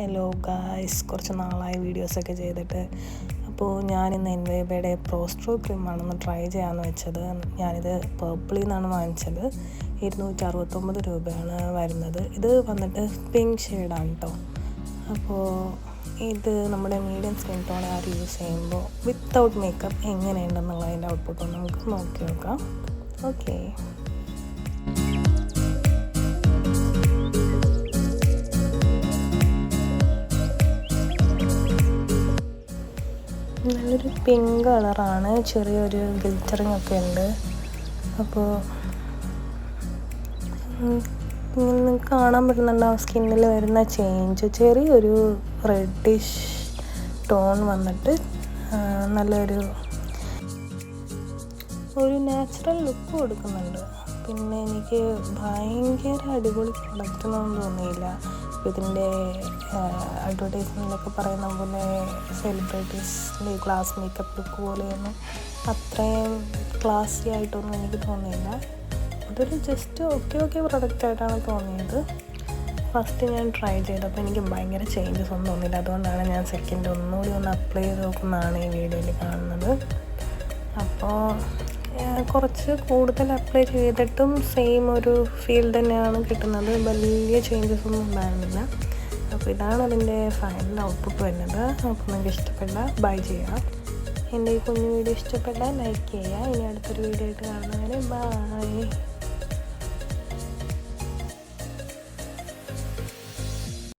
Hello guys കുറച്ച് നാളായി വീഡിയോസൊക്കെ ചെയ്തിട്ട്. അപ്പോൾ ഞാനിന്ന് എൻവേബയുടെ പ്രോസ്ട്രോ ക്രീമാണെന്ന് ട്രൈ ചെയ്യാമെന്ന് വെച്ചത്. ഞാനിത് പേർപ്പിളിൽ നിന്നാണ് വാങ്ങിച്ചത്. ഇരുന്നൂറ്റി അറുപത്തൊമ്പത് രൂപയാണ് വരുന്നത്. ഇത് വന്നിട്ട് പിങ്ക് ഷെയ്ഡാണ് കേട്ടോ അപ്പോൾ ഇത് നമ്മുടെ medium skin tone are use ചെയ്യുമ്പോൾ വിത്തൗട്ട് മേക്കപ്പ് എങ്ങനെയുണ്ടെന്നുള്ളതിന്റെ ഔട്ട്പുട്ട് ഒന്ന് നമുക്ക് നോക്കി നോക്കാം. ഓക്കേ നല്ലൊരു പിങ്ക് കളറാണ്. ചെറിയൊരു ഗിൽറ്ററിങ് ഒക്കെ ഉണ്ട്. അപ്പോൾ നിങ്ങൾക്ക് കാണാൻ ആ സ്കിന്നിൽ വരുന്ന ചേഞ്ച് ചെറിയൊരു റെഡിഷ് ടോൺ വന്നിട്ട് നല്ലൊരു ഒരു നാച്ചുറൽ ലുക്ക് കൊടുക്കുന്നുണ്ട്. പിന്നെ എനിക്ക് ഭയങ്കര അടിപൊളി പ്രൊഡക്റ്റ് ഒന്നും തോന്നിയില്ല. ഇതിന്റെ അഡ്വർടൈസ്മെന്റിലൊക്കെ പറയുന്ന പോലെ സെലിബ്രിറ്റീസിന്റെ ഗ്ലാസ് മേക്കപ്പ് ലുക്ക് പോലെയൊന്നും അത്രയും ക്ലാസ്സി ആയിട്ടൊന്നും എനിക്ക് തോന്നിയില്ല. അതൊരു ജസ്റ്റ് ഓക്കെ ഓക്കെ പ്രൊഡക്റ്റ് ആയിട്ടാണ് തോന്നിയത്. ഫസ്റ്റ് ഞാൻ ട്രൈ ചെയ്തപ്പോൾ എനിക്ക് ഭയങ്കര ചേഞ്ചസ് ഒന്നും തോന്നിയില്ല. അതുകൊണ്ടാണ് ഞാൻ സെക്കൻഡ് ഒന്നുകൂടി ഒന്ന് അപ്ലൈ ചെയ്ത് നോക്കുന്നതാണ് ഈ വീഡിയോയിൽ കാണുന്നത്. അപ്പോൾ കുറച്ച് കൂടുതൽ അപ്ലൈ ചെയ്തിട്ടും സെയിം ഒരു ഫീൽ തന്നെയാണ് കിട്ടുന്നത്. വലിയ ചേഞ്ചസ് ഒന്നും ഉണ്ടായിരുന്നില്ല. അപ്പോൾ ഇതാണ് അതിന്റെ ഫൈനൽ ഔട്ട്പുട്ട് വരുന്നത്. അപ്പോൾ നിങ്ങൾക്ക് ഇഷ്ടപ്പെട്ട ബൈ ചെയ്യാം. എന്റെ ഈ കുഞ്ഞു വീഡിയോ ഇഷ്ടപ്പെട്ടാൽ ലൈക്ക് ചെയ്യുക. ഇനി അടുത്തൊരു വീഡിയോ ആയിട്ട് കാണുന്നവരെ ബൈ